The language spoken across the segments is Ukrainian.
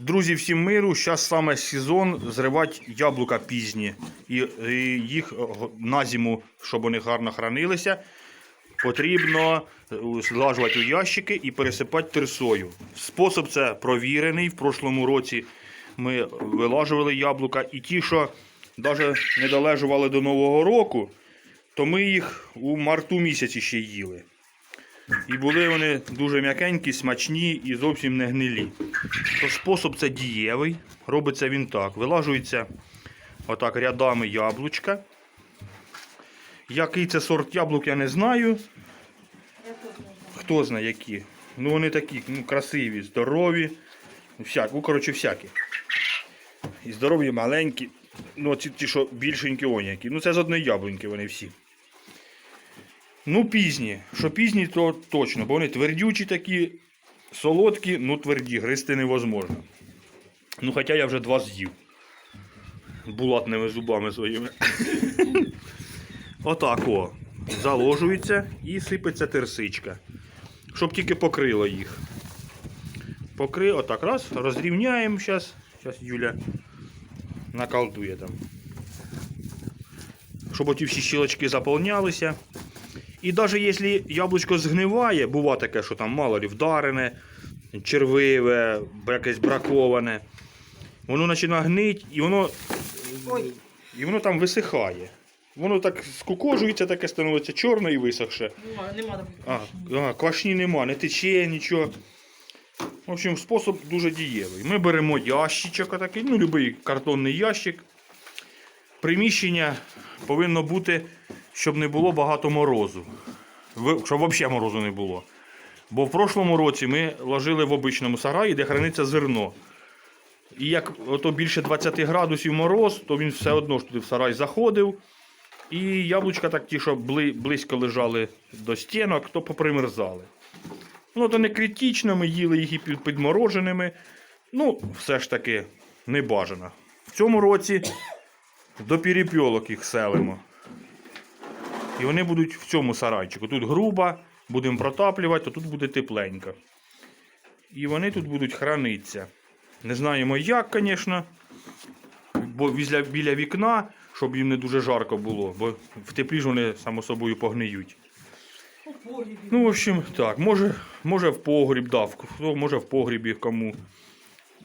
Друзі, всім миру. Зараз саме сезон зривати яблука пізні. І, і їх на зиму, щоб вони гарно хранилися, потрібно е, злажувати у ящики і пересипати терсою. Спосіб це провірений. В прошлому році ми вилажували яблука. І ті, що навіть не долежували до Нового року, то ми їх у марту місяці ще їли. І були вони дуже м'якенькі, смачні і зовсім не гнилі. То спосіб це дієвий. Робиться він так. Вилажується отак рядами яблучка. Який це сорт яблук, я не знаю. Хто знає які. Ну вони такі ну, красиві, здорові. Всяк, ну, коротше, всякі. І здорові, маленькі. Ну, ці ті, що більшенькі онякі. Ну, це з одної яблуньки вони всі. Ну, пізні. Що пізні, то точно, бо вони твердючі такі, солодкі, ну тверді, гристи невозможно. Ну, хоча я вже два з'їв. Булатними зубами своїми. Отак о. Заложується і сипеться терсичка. Щоб тільки покрило їх. Покри, отак раз, розрівняємо зараз. Зараз Юля наколдує там. Щоб оті всі щілочки заповнялися. І навіть якщо яблучко згниває, бува таке, що там мало лі вдарене, червиве, якесь браковане, воно починає гнить і воно, Ой, і воно там висихає. Воно так скукожується, таке становиться чорне і висохше. нема, нема. А, а, квашні нема, не тече нічого. В общем, спосіб дуже дієвий. Ми беремо ящичок отакий, ну, будь-який картонний ящик. Приміщення повинно бути, щоб не було багато морозу. Щоб взагалі морозу не було. Бо в прошлому році ми ложили в обичному сараї, де храниться зерно. І як ото більше 20 градусів мороз, то він все одно ж туди в сарай заходив. І яблучка так ті, що близько лежали до стінок, то попримерзали. Ну, то не критично, ми їли їх і підмороженими. Ну, все ж таки, не бажано. В цьому році до перепьолок їх селимо. І вони будуть в цьому сарайчику. Тут груба, будемо протаплювати, то тут буде тепленько. І вони тут будуть хранитися. Не знаємо як, звісно. Бо біля, вікна, щоб їм не дуже жарко було, бо в теплі ж вони само собою погниють. Ну, в общем, так, може, може в погріб, да, в- може в погрібі кому.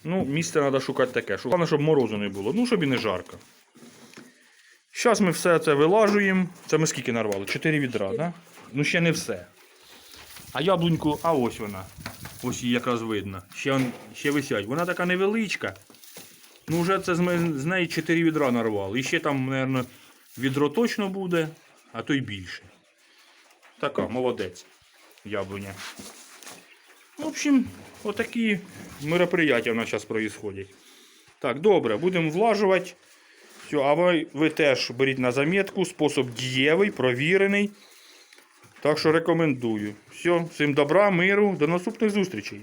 Ну, місце треба шукати таке, головне, щоб морозу не було, ну, щоб і не жарко. Зараз ми все це вилажуємо. Це ми скільки нарвали? Чотири відра, так? Да? Ну, ще не все. А яблуньку, а ось вона. Ось її якраз видно. Ще, ще висять. Вона така невеличка. Ну, вже це з, ми- з неї 4 відра нарвали. І ще там, мабуть, відро точно буде, а то й більше. Така, молодець. Яблуня. В общем, отакі мероприятия у нас зараз происходять. Так, добре, будемо влажувати. Все, а ви, ви теж беріть на заметку. Спосіб дієвий, провірений. Так що рекомендую. Все, всім добра, миру, до наступних зустрічей.